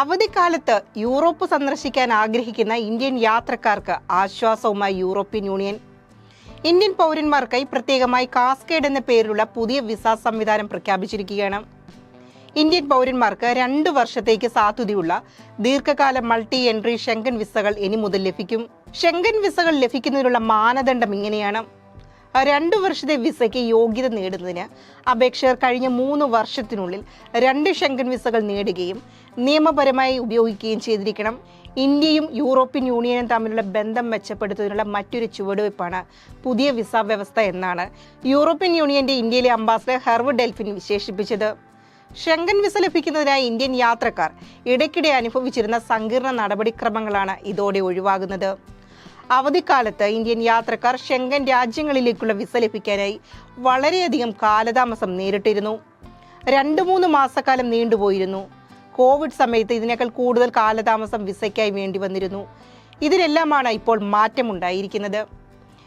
അവധിക്കാലത്ത് യൂറോപ്പ് സന്ദർശിക്കാൻ ആഗ്രഹിക്കുന്ന ഇന്ത്യൻ യാത്രക്കാർക്ക് ആശ്വാസവുമായി യൂറോപ്യൻ യൂണിയൻ. ഇന്ത്യൻ പൗരന്മാർക്കായി പ്രത്യേകമായി കാസ്കേഡ് എന്ന പേരിലുള്ള പുതിയ വിസ സംവിധാനം പ്രഖ്യാപിച്ചിരിക്കുകയാണ്. ഇന്ത്യൻ പൗരന്മാർക്ക് രണ്ട് വർഷത്തേക്ക് സാധുതയുള്ള ദീർഘകാല മൾട്ടി എൻട്രി ഷെങ്കൻ വിസകൾ ഇനി മുതൽ ലഭിക്കും. ഷെങ്കൻ വിസകൾ ലഭിക്കുന്നതിനുള്ള മാനദണ്ഡം ഇങ്ങനെയാണ്. രണ്ടു വർഷത്തെ വിസയ്ക്ക് യോഗ്യത നേടുന്നതിന് അപേക്ഷകർ കഴിഞ്ഞ മൂന്ന് വർഷത്തിനുള്ളിൽ രണ്ട് ഷെങ്കൻ വിസകൾ നേടുകയും നിയമപരമായി ഉപയോഗിക്കുകയും ചെയ്തിരിക്കണം. ഇന്ത്യയും യൂറോപ്യൻ യൂണിയനും തമ്മിലുള്ള ബന്ധം മെച്ചപ്പെടുത്തുന്നതിനുള്ള മറ്റൊരു ചുവടുവയ്പ്പാണ് പുതിയ വിസ വ്യവസ്ഥ എന്നാണ് യൂറോപ്യൻ യൂണിയന്റെ ഇന്ത്യയിലെ അംബാസഡർ ഹെർവ് ഡെൽഫിൻ വിശേഷിപ്പിച്ചത്. ഷെങ്കൻ വിസ ലഭിക്കുന്നതിനായി ഇന്ത്യൻ യാത്രക്കാർ ഇടയ്ക്കിടെ അനുഭവിച്ചിരുന്ന സങ്കീർണ നടപടിക്രമങ്ങളാണ് ഇതോടെ ഒഴിവാകുന്നത്. അവധിക്കാലത്ത് ഇന്ത്യൻ യാത്രക്കാർ ഷെങ്കൻ രാജ്യങ്ങളിലേക്കുള്ള വിസ ലഭിക്കാനായി വളരെയധികം കാലതാമസം നേരിട്ടിരുന്നു. രണ്ട് മൂന്ന് മാസക്കാലം നീണ്ടുപോയിരുന്നു. കോവിഡ് സമയത്ത് ഇതിനേക്കാൾ കൂടുതൽ കാലതാമസം വിസയ്ക്കായി വേണ്ടി വന്നിരുന്നു. ഇതിനെല്ലാമാണ് ഇപ്പോൾ മാറ്റമുണ്ടായിരിക്കുന്നത്.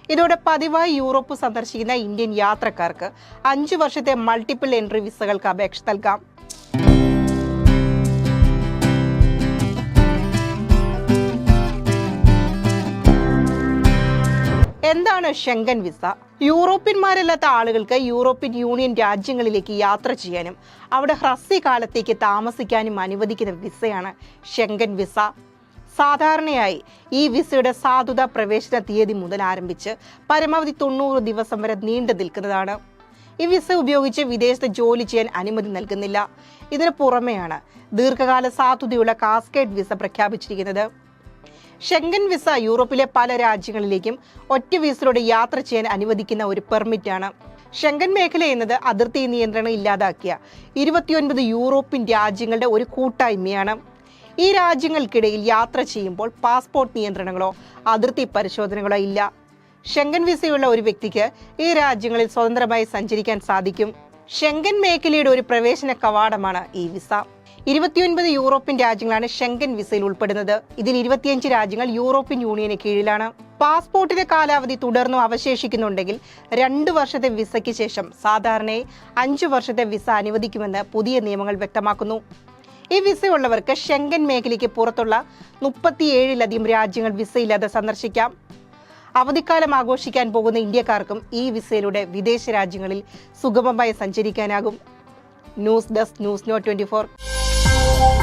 ഇതോടെ പതിവായി യൂറോപ്പ് സന്ദർശിക്കുന്ന ഇന്ത്യൻ യാത്രക്കാർക്ക് അഞ്ചു വർഷത്തെ മൾട്ടിപ്പിൾ എൻട്രി വിസകൾക്ക് അപേക്ഷ നൽകാം. എന്താണ് ഷെങ്കൻ വിസ യൂറോപ്യന്മാരല്ലാത്ത ആളുകൾക്ക് യൂറോപ്യൻ യൂണിയൻ രാജ്യങ്ങളിലേക്ക് യാത്ര ചെയ്യാനും അവിടെ ഹ്രസ്വകാലത്തേക്ക് താമസിക്കാനും അനുവദിക്കുന്ന വിസയാണ് ഷെങ്കൻ വിസ സാധാരണയായി ഈ വിസയുടെ സാധുത പ്രവേശന തീയതി മുതൽ ആരംഭിച്ച് പരമാവധി തൊണ്ണൂറ് ദിവസം വരെ നീണ്ടു നിൽക്കുന്നതാണ്. ഈ വിസ ഉപയോഗിച്ച് വിദേശത്ത് ജോലി ചെയ്യാൻ അനുമതി നൽകുന്നില്ല. ഇതിന് പുറമെയാണ് ദീർഘകാല സാധുതയുള്ള കാസ്കേഡ് വിസ പ്രഖ്യാപിച്ചിരിക്കുന്നത്. ഷെങ്കൻ വിസ യൂറോപ്പിലെ പല രാജ്യങ്ങളിലേക്കും ഒറ്റ വിസയിലൂടെ യാത്ര ചെയ്യാൻ അനുവദിക്കുന്ന ഒരു പെർമിറ്റാണ് ഷെങ്കൻ മേഖല എന്നത് അതിർത്തി നിയന്ത്രണം ഇല്ലാതാക്കിയ ഇരുപത്തിയൊൻപത് യൂറോപ്യൻ രാജ്യങ്ങളുടെ ഒരു കൂട്ടായ്മയാണ്. ഈ രാജ്യങ്ങൾക്കിടയിൽ യാത്ര ചെയ്യുമ്പോൾ പാസ്പോർട്ട് നിയന്ത്രണങ്ങളോ അതിർത്തി പരിശോധനകളോ ഇല്ല. ഷെങ്കൻ വിസയുള്ള ഒരു വ്യക്തിക്ക് ഈ രാജ്യങ്ങളിൽ സ്വതന്ത്രമായി സഞ്ചരിക്കാൻ സാധിക്കും. ഷെങ്കൻ മേഖലയുടെ ഒരു പ്രവേശന കവാടമാണ് ഈ വിസ ഇരുപത്തിയൊൻപത് യൂറോപ്യൻ രാജ്യങ്ങളാണ് ഷെങ്കൻ വിസയിൽ ഉൾപ്പെടുന്നത്. ഇതിൽ ഇരുപത്തിയഞ്ച് രാജ്യങ്ങൾ യൂറോപ്യൻ യൂണിയന് കീഴിലാണ്. പാസ്പോർട്ടിന്റെ കാലാവധി തുടർന്നും അവശേഷിക്കുന്നുണ്ടെങ്കിൽ രണ്ട് വർഷത്തെ വിസയ്ക്ക് ശേഷം സാധാരണയായി അഞ്ചു വർഷത്തെ വിസ അനുവദിക്കുമെന്ന് പുതിയ നിയമങ്ങൾ വ്യക്തമാക്കുന്നു. ഈ വിസയുള്ളവർക്ക് ഷെങ്കൻ മേഖലയ്ക്ക് പുറത്തുള്ള മുപ്പത്തിയേഴിലധികം രാജ്യങ്ങൾ വിസയില്ലാതെ സന്ദർശിക്കാം. അവധിക്കാലം ആഘോഷിക്കാൻ പോകുന്ന ഇന്ത്യക്കാർക്കും ഈ വിസയിലൂടെ വിദേശ രാജ്യങ്ങളിൽ സുഗമമായി സഞ്ചരിക്കാനാകും. News desk news no twenty Thank you.